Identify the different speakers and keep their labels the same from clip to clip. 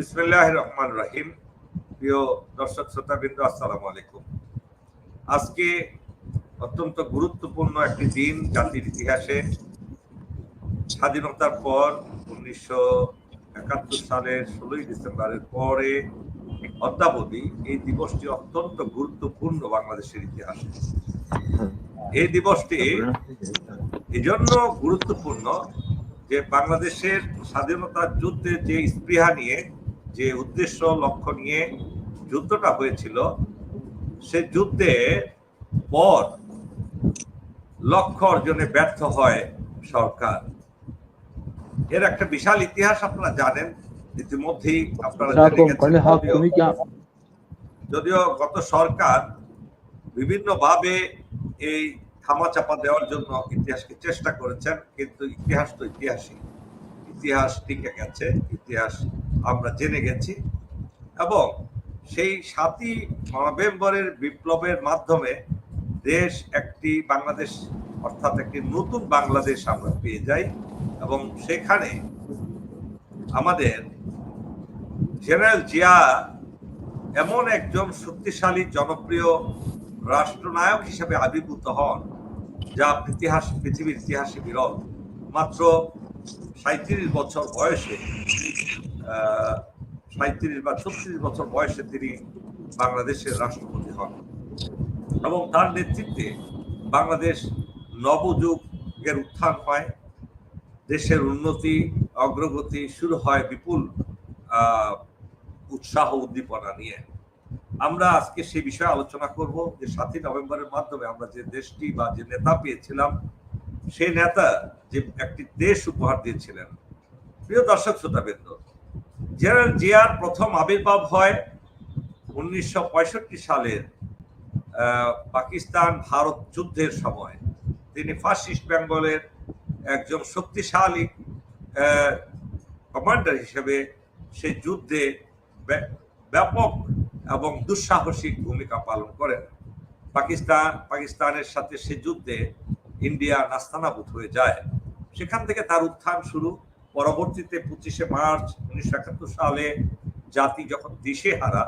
Speaker 1: বিসমিল্লাহ রহমান রাহিম প্রিয় দর্শক শ্রোতাবৃন্দ, আসসালামু আলাইকুম। আজকে অত্যন্ত গুরুত্বপূর্ণ একটি দিন জাতির ইতিহাসে। স্বাধীনতার পর উনিশশো একাত্তর সালের ষোলোই ডিসেম্বরের পরে অদ্যাবধি এই দিবসটি অত্যন্ত গুরুত্বপূর্ণ বাংলাদেশের ইতিহাসে। এই দিবসটি এজন্য গুরুত্বপূর্ণ যে বাংলাদেশের স্বাধীনতার যুদ্ধে যে স্পৃহা নিয়ে যে উদ্দেশ্য লক্ষ্য নিয়ে যুদ্ধটা হয়েছিল সে যুদ্ধে পর লক্ষ্য অর্জনে ব্যর্থ হয় সরকার। এর একটা বিশাল ইতিহাস আপনারা জানেন ইতিমধ্যেই আপনারা যদিও গত সরকার বিভিন্নভাবে এই থামা চাপা দেওয়ার জন্য ইতিহাসকে চেষ্টা করেছেন কিন্তু ইতিহাস তো ইতিহাসই। ইতিহাস টিকে গেছে ইতিহাস আমরা জেনে গেছি। এবং সেই সাতই নভেম্বরের বিপ্লবের মাধ্যমে দেশ একটি বাংলাদেশ, অর্থাৎ একটি নতুন বাংলাদেশ আমরা পেয়ে যাই। এবং সেখানে আমাদের জেনারেল জিয়া এমন একজন শক্তিশালী, জনপ্রিয় রাষ্ট্রনায়ক হিসেবে আবির্ভূত হন, যা ইতিহাস, পৃথিবীর ইতিহাসে বিরল। মাত্র সাঁত্রিশ বছর বয়সে সাঁত্রিশ বা ছত্রিশ বছর বয়সে তিনি বাংলাদেশের রাষ্ট্রপতি হন। এবং তার নেতৃত্বে বাংলাদেশ নবযুগের উত্থান হয়, দেশের উন্নতি, অগ্রগতি শুরু হয় বিপুল উৎসাহ উদ্দীপনা নিয়ে। আমরা আজকে সেই বিষয়ে আলোচনা করব যে সাতই নভেম্বরের মাধ্যমে আমরা যে দেশটি বা যে নেতা পেয়েছিলাম, সেই নেতা যে একটি দেশ উপহার দিয়েছিলেন। প্রিয় দর্শক, শ্রোতাবৃন্দ জেনারেল জিয়ার প্রথম আবির্ভাব হয় উনিশশো পঁয়ষট্টি সালের পাকিস্তান ভারত যুদ্ধের সময়। তিনি ফার্স্ট ইস্ট বেঙ্গলের একজন শক্তিশালী কমান্ডার হিসেবে সে যুদ্ধে ব্য- ব্যাপক এবং দুঃসাহসিক ভূমিকা পালন করেন। পাকিস্তান, পাকিস্তানের সাথে সে যুদ্ধে ইন্ডিয়া নাস্তানাবুদ হয়ে যায়। সেখান থেকে তার উত্থান শুরু। পরবর্তীতে পঁচিশে মার্চ উনিশশো একাত্তর সালে জাতি যখন দিশে হারা,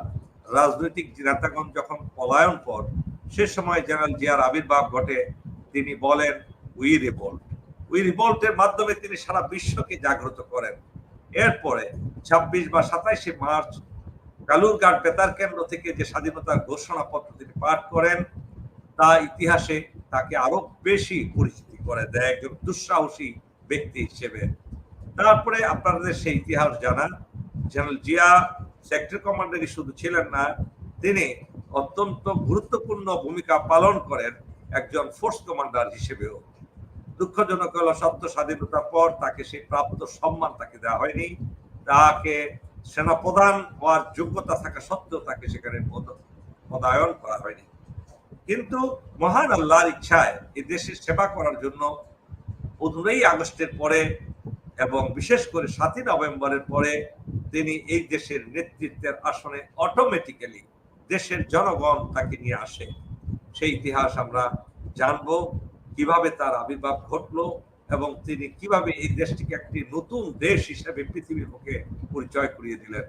Speaker 1: রাজনৈতিক নেতাগণ যখন পলায়ন পর, সে সময় জেনারেল জিয়ার আবির্ভাব ঘটে, তিনি বলেন উই রিভোল্ট উই রিভোল্টের মাধ্যমে তিনি সারা বিশ্বকে জাগ্রত করেন। এরপরে ছাব্বিশ বা সাতাইশে মার্চ কালুরঘাট বেতার কেন্দ্র থেকে যে স্বাধীনতার ঘোষণাপত্র তিনি পাঠ করেন, তা ইতিহাসে তাকে আরও বেশি পরিচিতি করে দেয় একজন দুঃসাহসী ব্যক্তি হিসেবে। তারপরে আপনাদের সেই ইতিহাস জানান। জেনারেল জিয়া সেক্টর কমান্ডারই শুধু ছিলেন না, তিনি অত্যন্ত গুরুত্বপূর্ণ ভূমিকা পালন করেন একজন ফোর্স কমান্ডার হিসেবেও। দুঃখজনক হলো সত্য স্বাধীনতার পর তাকে সেই প্রাপ্ত সম্মান তাকে দেওয়া হয়নি। তাকে সেনাপ্রধান হওয়ার যোগ্যতা থাকা সত্ত্বেও তাকে সেখানে পদ- পদায়ন করা হয়নি। কিন্তু মহান আল্লাহর ইচ্ছায় এই দেশের সেবা করার জন্য পনেরোই আগস্টের পরে এবং বিশেষ করে সাতই নভেম্বরের পরে তিনি এই দেশের নেতৃত্বের আসনে অটোমেটিক্যালি দেশের জনগণ তাকে নিয়ে আসে। সেই ইতিহাস আমরা জানব, কীভাবে তার আবির্ভাব ঘটলো এবং তিনি কীভাবে এই দেশটিকে একটি নতুন দেশ হিসেবে পৃথিবীর মুখে পরিচয় করিয়ে দিলেন।